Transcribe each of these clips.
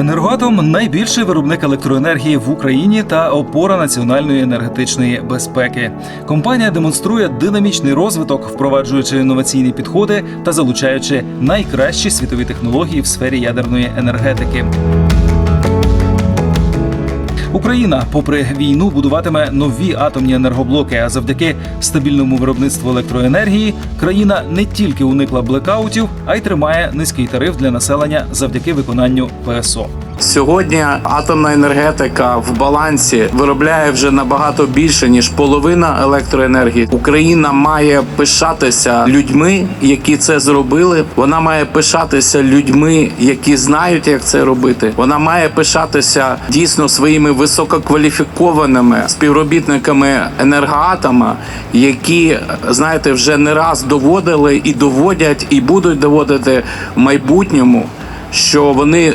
Енергоатом найбільший виробник електроенергії в Україні та опора національної енергетичної безпеки. Компанія демонструє динамічний розвиток, впроваджуючи інноваційні підходи та залучаючи найкращі світові технології в сфері ядерної енергетики. Україна, попри війну, будуватиме нові атомні енергоблоки. А завдяки стабільному виробництву електроенергії країна не тільки уникла блекаутів, а й тримає низький тариф для населення завдяки виконанню ПСО. Сьогодні атомна енергетика в балансі виробляє вже набагато більше ніж половина електроенергії. Україна має пишатися людьми, які це зробили. Вона має пишатися людьми, які знають, як це робити. Вона має пишатися дійсно своїми висококваліфікованими співробітниками енергоатома, які знаєте вже не раз доводили і доводять, і будуть доводити в майбутньому, що вони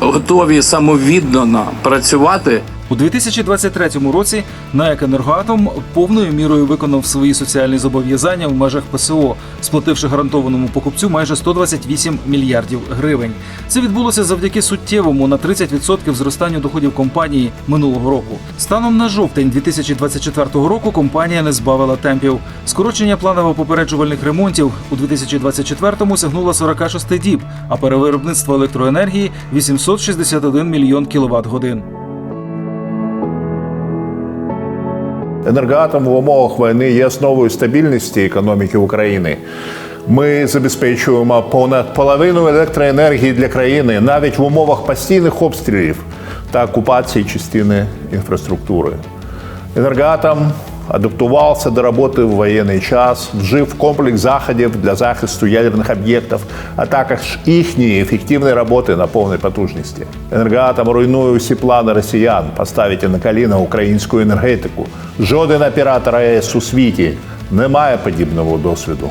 готові самовіддано працювати У 2023 році НАЕК «Енергоатом» повною мірою виконав свої соціальні зобов'язання в межах ПСО, сплативши гарантованому покупцю майже 128 мільярдів гривень. Це відбулося завдяки суттєвому на 30% зростанню доходів компанії минулого року. Станом на жовтень 2024 року компанія не збавила темпів. Скорочення планово-попереджувальних ремонтів у 2024-му сягнуло 46 діб, а перевиробництво електроенергії 861 мільйон кіловат годин. Енергоатом в умовах війни є основою стабільності економіки України. Ми забезпечуємо понад половину електроенергії для країни навіть в умовах постійних обстрілів та окупації частини інфраструктури. Енергоатом адаптувався до роботи в воєнний час, вжив комплекс заходів для захисту ядерних об'єктів, а також їхньої ефективної роботи на повній потужності. Енергоатом руйнує усі плани росіян поставити на коліна українську енергетику. Жоден оператор АЕС у світі не має подібного досвіду.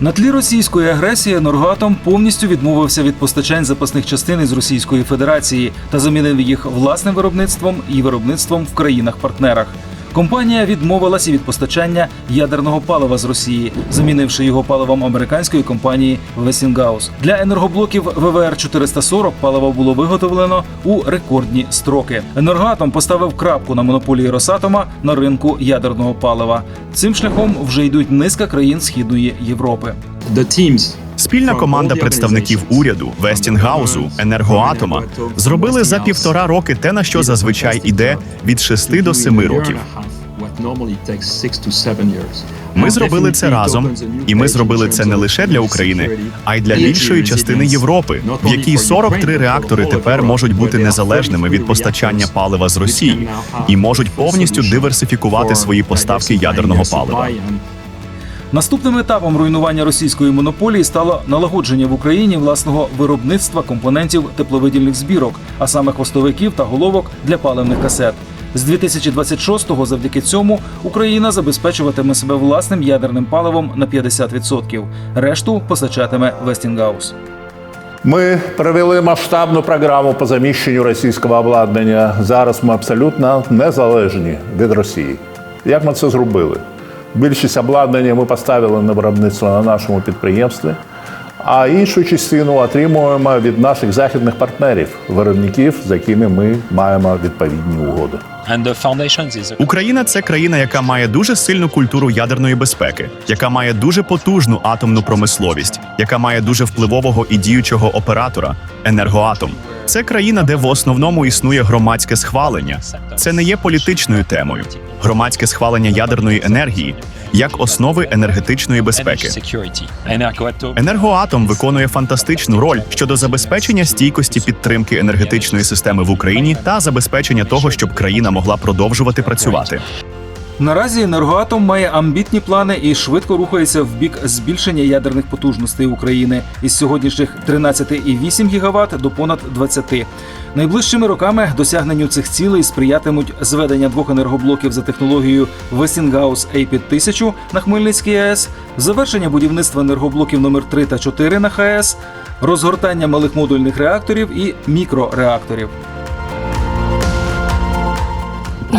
На тлі російської агресії Енергоатом повністю відмовився від постачань запасних частин із Російської Федерації та замінив їх власним виробництвом і виробництвом в країнах-партнерах. Компанія відмовилася від постачання ядерного палива з Росії, замінивши його паливом американської компанії Westinghouse. Для енергоблоків ВВР 440 паливо було виготовлено у рекордні строки. Енергоатом поставив крапку на монополії Росатома на ринку ядерного палива. Цим шляхом вже йдуть низка країн Східної Європи. The teams Спільна команда представників уряду, Вестінгаузу, енергоатома зробили за півтора роки те, на що зазвичай іде від 6 до 7 років. Ми зробили це разом, і ми зробили це не лише для України, а й для більшої частини Європи, в якій 43 реактори тепер можуть бути незалежними від постачання палива з Росії. і можуть повністю диверсифікувати свої поставки ядерного палива. Наступним етапом руйнування російської монополії стало налагодження в Україні власного виробництва компонентів тепловидільних збірок, а саме хвостовиків та головок для паливних касет. З 2026-го завдяки цьому Україна забезпечуватиме себе власним ядерним паливом на 50%. Решту постачатиме Вестінгаус. Ми провели масштабну програму по заміщенню російського обладнання. Зараз ми абсолютно незалежні від Росії. Як ми це зробили? Більшість обладнання ми поставили на виробництво на нашому підприємстві, а іншу частину отримуємо від наших західних партнерів, виробників, з якими ми маємо відповідні угоди. Україна це країна, яка має дуже сильну культуру ядерної безпеки, яка має дуже потужну атомну промисловість, яка має дуже впливового і діючого оператора енергоатом. Це країна, де в основному існує громадське схвалення. Це не є політичною темою. Громадське схвалення ядерної енергії як основи енергетичної безпеки. Енергоатом виконує фантастичну роль щодо забезпечення стійкості підтримки енергетичної системи в Україні та забезпечення того, щоб країна могла продовжувати працювати. Наразі енергоатом має амбітні плани і швидко рухається в бік збільшення ядерних потужностей України із сьогоднішніх 13,8 ГВт до понад 20. Найближчими роками досягненню цих цілей сприятимуть зведення двох енергоблоків за технологією Westinghouse A5000 на Хмельницькій АЕС, завершення будівництва енергоблоків номер 3 та 4 на ХАЕС, розгортання малих модульних реакторів і мікрореакторів.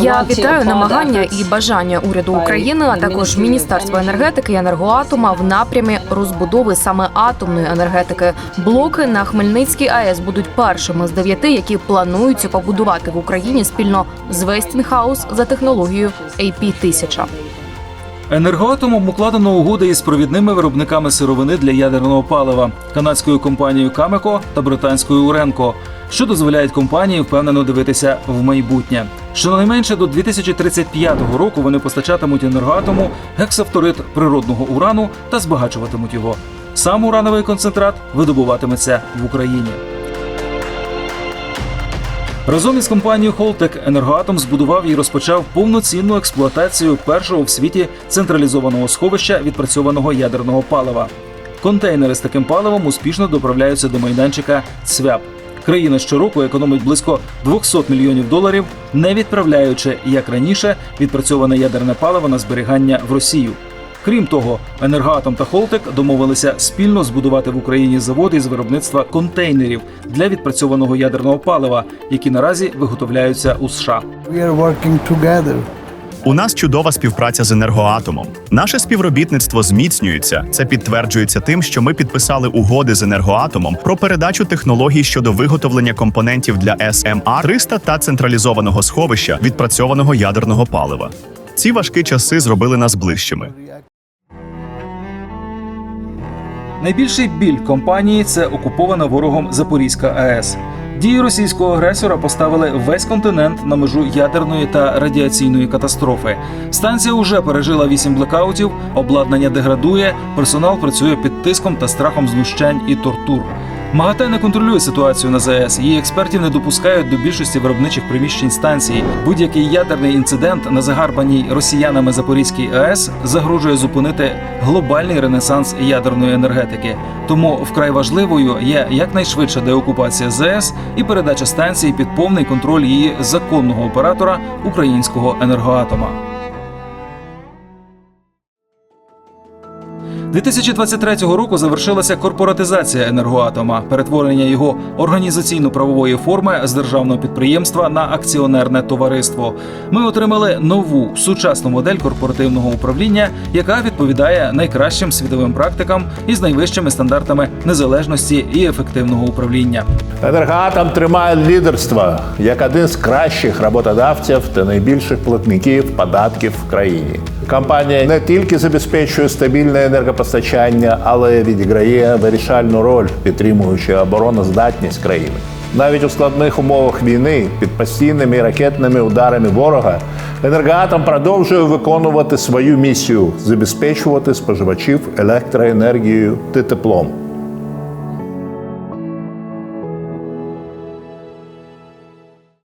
Я вітаю намагання і бажання уряду України, а також Міністерства енергетики і енергоатома в напрямі розбудови саме атомної енергетики. Блоки на Хмельницькій АЕС будуть першими з дев'яти, які плануються побудувати в Україні спільно з Westinghouse за технологією AP-1000. Енергоатомом укладено угоди із провідними виробниками сировини для ядерного палива канадською компанією Камеко та британською Уренко, що дозволяють компанії впевнено дивитися в майбутнє. Щонайменше до 2035 року вони постачатимуть енергоатому гексафторид природного урану та збагачуватимуть його. Сам урановий концентрат видобуватиметься в Україні. Разом із компанією Холтек Енергоатом збудував і розпочав повноцінну експлуатацію першого в світі централізованого сховища відпрацьованого ядерного палива. Контейнери з таким паливом успішно доправляються до майданчика ЦВЯП. Країна щороку економить близько 200 мільйонів доларів, не відправляючи, як раніше, відпрацьоване ядерне паливо на зберігання в Росію. Крім того, енергоатом та Холтек домовилися спільно збудувати в Україні заводи з виробництва контейнерів для відпрацьованого ядерного палива, які наразі виготовляються у США. У нас чудова співпраця з енергоатомом. Наше співробітництво зміцнюється. Це підтверджується тим, що ми підписали угоди з енергоатомом про передачу технологій щодо виготовлення компонентів для СМА 300 та централізованого сховища відпрацьованого ядерного палива. Ці важкі часи зробили нас ближчими. Найбільший біль компанії це окупована ворогом Запорізька АЕС. Дії російського агресора поставили весь континент на межу ядерної та радіаційної катастрофи. Станція уже пережила вісім блекаутів, обладнання деградує, персонал працює під тиском та страхом знущань і тортур. МАГАТЕ не контролює ситуацію на ЗАЕС. Її експертів не допускають до більшості виробничих приміщень станції. Будь-який ядерний інцидент на загарбаній росіянами Запорізькій АЕС загрожує зупинити глобальний ренесанс ядерної енергетики. Тому вкрай важливою є якнайшвидша деокупація ЗАЕС і передача станції під повний контроль її законного оператора українського енергоатома. 2023 року завершилася корпоратизація енергоатома, перетворення його організаційно-правової форми з державного підприємства на акціонерне товариство. Ми отримали нову сучасну модель корпоративного управління, яка відповідає найкращим світовим практикам із найвищими стандартами незалежності і ефективного управління. Енергоатом тримає лідерство як один з кращих роботодавців та найбільших платників податків в країні. Компанія не тільки забезпечує стабільне енергопостачання, але відіграє вирішальну роль, підтримуючи обороноздатність країни. Навіть у складних умовах війни під постійними ракетними ударами ворога енергоатом продовжує виконувати свою місію забезпечувати споживачів електроенергією та теплом.